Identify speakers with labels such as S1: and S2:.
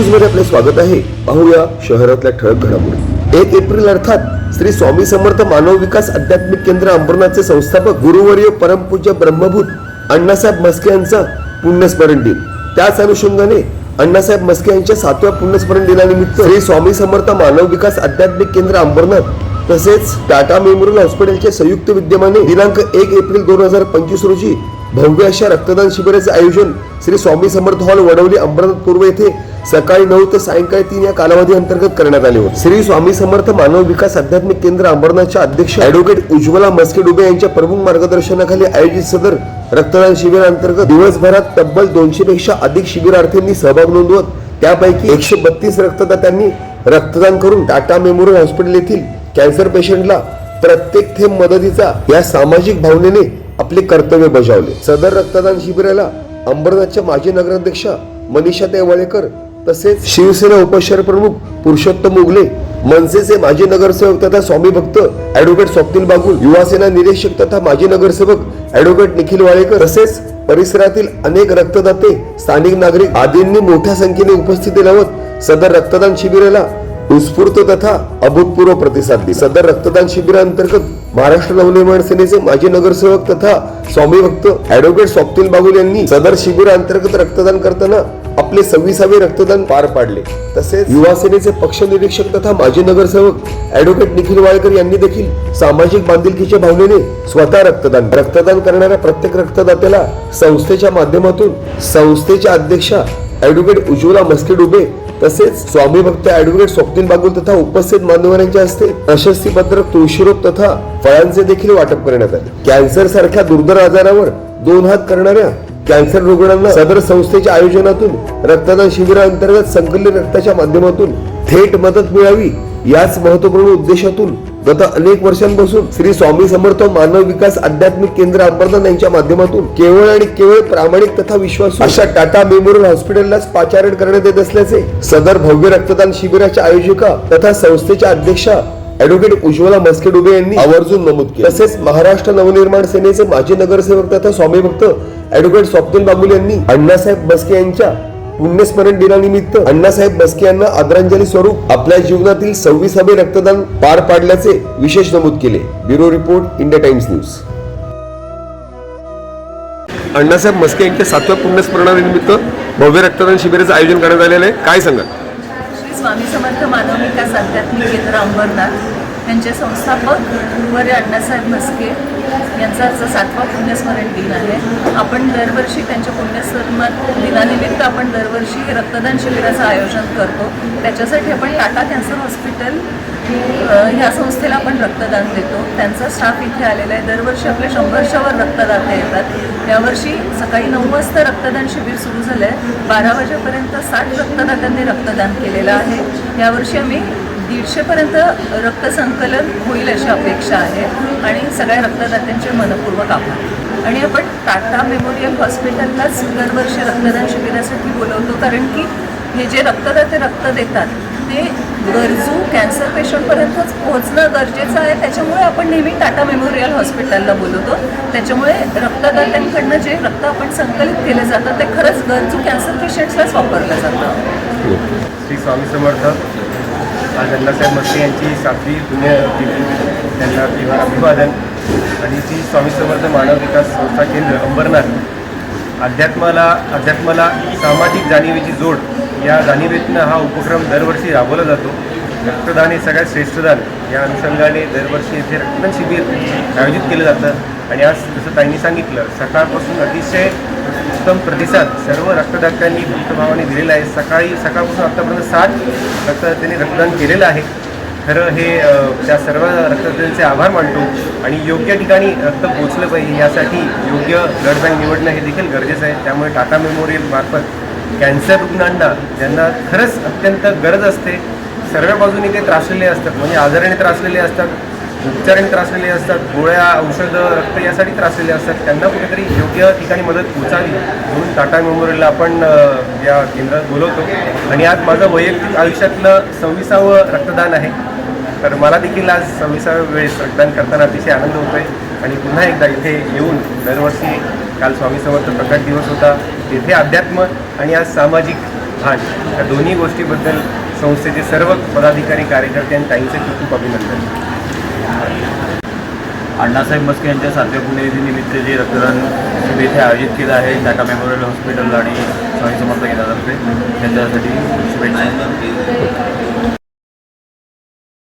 S1: न्यूजमध्ये आपले स्वागत आहे. पाहूया शहरातल्या ठळक घडामोडी. एक एप्रिल अर्थात श्री स्वामी समर्थ मानव विकास आध्यात्मिक केंद्र अंबरनाथचे संस्थापक गुरुवर्य परमपूज्य ब्रह्मभूत अण्णासाहेब मस्के यांचा पुण्यस्मरण दिन. त्याच अनुषंगाने अण्णासाहेब मस्के यांच्या सातव्या पुण्यस्मरण दिनानिमित्त श्री स्वामी समर्थ मानव विकास आध्यात्मिक केंद्र अंबरनाथ तसेच टाटा मेमोरियल हॉस्पिटलच्या संयुक्त विद्यमाने दिनांक एक एप्रिल दोन हजार पंचवीस रोजी भव्य अशा रक्तदान शिबिराचे आयोजन श्री स्वामी समर्थ हॉल वडवली अंबरनाथ पूर्व येथे सकाळी नऊ ते सायंकाळी तीन या कालावधी अंतर्गत करण्यात आले होते. श्री स्वामी समर्थ मानव विकास आध्यात्मिक केंद्र अंबरनाथच्या अध्यक्ष ऍडव्होकेट उज्ज्वला मस्के डुबे यांच्या प्रमुख मार्गदर्शनाखाली आयोजित सदर रक्तदान शिबिरांतर्गत दिवसभरात तब्बल दोनशे पेक्षा अधिक शिबिरार्थींनी सहभाग नोंदवत त्यापैकी एकशे बत्तीस रक्तदात्यांनी रक्तदान करून टाटा मेमोरियल हॉस्पिटल येथील कॅन्सर पेशंटला प्रत्येक थेंब मदतीचा या सामाजिक भावनेने आपले कर्तव्य बजावले. सदर रक्तदान शिबिराला अंबरनाथच्या माजी नगराध्यक्षा मनीषा देवाळेकर तसेच शिवसेना उपशहर प्रमुख पुरुषोत्तम उगले मनसेचे माजी नगरसेवक तथा स्वामी भक्त ऍडव्होकेट स्वप्नील बागुल युवासेना निरीक्षक तथा माजी नगरसेवक ऍडव्होकेट निखिल वाळेकर तसेच परिसरातील अनेक रक्तदाते स्थानिक नागरिक आदींनी मोठ्या संख्येने उपस्थिती लावत सदर रक्तदान शिबिराला उत्स्फूर्त तथा अभूतपूर्व प्रतिसाद दिला. सदर रक्तदान शिबिरांतर्गत महाराष्ट्र नवनिर्माण सेनेचे माजी नगरसेवक तथा स्वामी भक्त ऍडव्होकेट स्वप्तील बागुल यांनी सदर शिबिरांतर्गत रक्तदान करताना आपले सव्वीसावे रक्तदान पार पाडले. तसेच युवा सेनेचे पक्ष निरीक्षक तथा माजी नगरसेवक ऍडव्होकेट निखिल वाळकर यांनी देखील सामाजिक बांधिलकीच्या भावनेने स्वतः रक्तदान रक्तदान करणाऱ्या प्रत्येक रक्तदात्याला संस्थेच्या माध्यमातून संस्थेच्या अध्यक्षा ऍडव्होकेट उज्ज्वला मस्के डुबे तसेच स्वामी भक्त ऍडव्होकेट स्वप्नील बागुल तथा उपस्थित मान्यवरांच्या हस्ते प्रशस्ती पत्रक तुळशीरोप तथा फळांचे देखील वाटप करण्यात आले. कॅन्सर सारख्या दुर्धर आजारावर दोन हात करणाऱ्या कॅन्सर रुग्णांना सदर संस्थेच्या आयोजनातून रक्तदान शिबिरांतर्गत संकलित रक्ताच्या माध्यमातून थेट मदत मिळावी याच महत्त्वपूर्ण उद्देशातून गत अनेक वर्षांपासून श्री स्वामी समर्थ मानव विकास आध्यात्मिक केंद्र अंबरनाथ यांच्या माध्यमातून केवळ आणि केवळ प्रामाणिक तथा विश्वास अशा टाटा मेमोरियल हॉस्पिटललाच पाचारण करण्यात येत असल्याचे सदर भव्य रक्तदान शिबिराच्या आयोजिका तथा संस्थेच्या अध्यक्षा ऍडव्होकेट उज्ज्वला मस्के डुबे यांनी आवर्जून नमूद केले. तसेच महाराष्ट्र नवनिर्माण सेनेचे माजी नगरसेवक तथा स्वामी भक्त ऍडव्होकेट स्वप्नील बाबुल यांनी अण्णासाहेब मस्के यांच्या पुण्यस्मरण दिनानिमित्त अण्णासाहेब मस्के यांना आदरांजली स्वरूप आपल्या जीवनातील सव्वीसावे रक्तदान पार पाडल्याचे विशेष नमूद केले. Bureau report India Times news. Annasaheb Maske यांच्या सातव्या पुण्यस्मरणानिमित्त भव्य रक्तदान शिबिराचं आयोजन करण्यात आलेलं आहे. काय सांगा
S2: स्वामी समर्थ मानव विकास आध्यात्मिक केंद्र अंबरनाथ. यांचे संस्थापक गुरुवर्य अण्णासाहेब म्हस्के यांचा आजचा सातवा पुण्यस्मरण दिन आहे आपण दरवर्षी त्यांच्या पुण्यस्मरण दिनानिमित्त आपण दरवर्षी रक्तदान शिबिराचं आयोजन करतो. त्याच्यासाठी आपण टाटा कॅन्सर हॉस्पिटल ह्या संस्थेला आपण रक्तदान देतो. त्यांचा स्टाफ इथे आलेला आहे. दरवर्षी आपले शंभरच्या रक्तदाते येतात. यावर्षी सकाळी नऊ वाजता रक्तदान शिबिर सुरू झालं आहे बारा वाजेपर्यंत साठ रक्तदात्यांनी रक्तदान केलेलं आहे. यावर्षी आम्ही दीडशेपर्यंत रक्तसंकलन होईल अशी अपेक्षा आहे आणि सगळ्या रक्तदात्यांचे मनपूर्वक आभार. आणि आपण टाटा मेमोरियल हॉस्पिटललाच दरवर्षी रक्तदान शिबिरासाठी बोलवतो कारण की हे जे रक्तदाते रक्त देतात ते गरजू कॅन्सर पेशंटपर्यंतच पोहोचणं गरजेचं आहे. त्याच्यामुळे आपण नेहमी टाटा मेमोरियल हॉस्पिटलला बोलवतो. त्याच्यामुळे रक्तदात्यांकडनं जे रक्त आपण संकलित केलं जातं ते खरंच गरजू कॅन्सर पेशंट्सलाच वापरलं जातं.
S3: श्री स्वामी समर्थ. आज अण्णासाहेब मस्के यांची सातवी पुण्यतिथी त्यांना किंवा अभिवादन. आणि ती स्वामी समर्थ मानव विकास संस्था केंद्र अंबरनाथ. अध्यात्माला अध्यात्माला सामाजिक जाणीवेची जोड या जाणीवेतनं हा उपक्रम दरवर्षी राबवला जातो. रक्तदान हे सगळ्यात श्रेष्ठदान या अनुषंगाने दरवर्षी येथे रक्तदान शिबिर आयोजित केलं जातं. आणि आज जसं ताईंनी सांगितलं सकाळपासून अतिशय उत्तम प्रतिसाद सर्व रक्तदात्यांनी भक्तभावाने दिलेला आहे. सकाळी सकाळपासून आत्तापर्यंत साठ रक्तदात्यांनी रक्तदान केलेलं आहे. खरं हे त्या सर्व रक्तदात्यांचे आभार मानतो आणि योग्य ठिकाणी रक्त पोचलं पाहिजे यासाठी योग्य ब्लड बँक निवडणं हे देखील गरजेचं आहे. त्यामुळे टाटा मेमोरियल मार्फत कॅन्सर रुग्णांना ज्यांना खरंच अत्यंत गरज असते सर्व बाजूने ते त्रासलेले असतात म्हणजे आजाराने त्रासलेले असतात उपचाराने त्रासलेले असतात गोळ्या औषधं रक्त यासाठी त्रासलेले असतात. त्यांना कुठेतरी योग्य ठिकाणी मदत पोचावी म्हणून टाटा मेमोरियलला आपण या केंद्रात बोलवतो. आणि आज माझं वैयक्तिक आयुष्यातलं सव्वीसावं रक्तदान आहे. तर मला देखील आज सव्वीसाव्या वेळेस रक्तदान करताना अतिशय आनंद होतो आहे आणि पुन्हा एकदा इथे येऊन दरवर्षी काल स्वामी समर्थ प्रकट दिवस होता. तेथे अध्यात्म आणि आज सामाजिक भान या दोन्ही गोष्टीबद्दल संस्थेचे सर्व पदाधिकारी कार्यकर्ते आणि ताईंचे खूप खूप अभिनंदन.
S4: अण्णासाहेब मस्के यांच्या सातव्या पुण्यतिथीनिमित्त जे रक्तदान शिबिर इथे आयोजित केलं आहे टाटा मेमोरियल हॉस्पिटल आणि स्वामी समर्थ केंद्रातर्फे. त्यांच्यासाठी शुभेच्छा.